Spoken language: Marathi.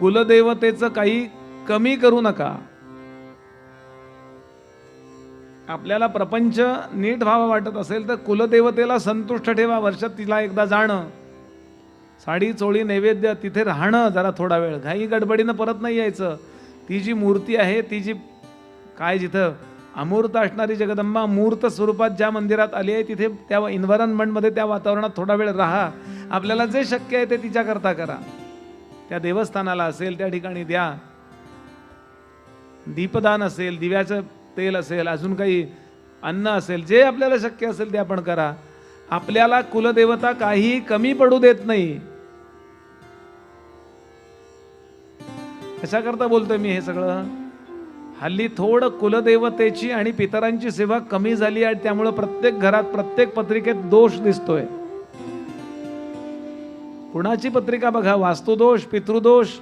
कुलदेवतेचं काही कमी करू नका. आपल्याला प्रपंच नीट व्हावा वाटत असेल तर कुलदेवतेला संतुष्ट ठेवा वर्षात तिला एकदा जाणं. साडी चोळी नैवेद्य तिथे राहणं जरा थोडा वेळ. घाई गडबडीनं परत नाही यायचं. ती जी मूर्ती आहे ती जी काय जिथं अमूर्त असणारी जगदंबा मूर्त स्वरूपात ज्या मंदिरात आली आहे तिथे त्या एन्व्हायरमेंटमध्ये त्या वातावरणात थोडा वेळ राहा. आपल्याला जे शक्य आहे ते तिच्याकरता करा. त्या देवस्थानाला असेल त्या ठिकाणी द्या. दीपदान असेल दिव्याचं तेल असेल अजून काही अन्न असेल जे आपल्याला शक्य असेल ते आपण करा. आपल्याला कुलदेवता काही कमी पडू देत नाही. कशाकरता बोलतोय मी हे सगळं? हल्ली थोडं कुलदेवतेची आणि पितरांची सेवा कमी झाली आहे त्यामुळं प्रत्येक घरात प्रत्येक पत्रिकेत दोष दिसतोय. कुणाची पत्रिका बघा? वास्तुदोष पितृदोष.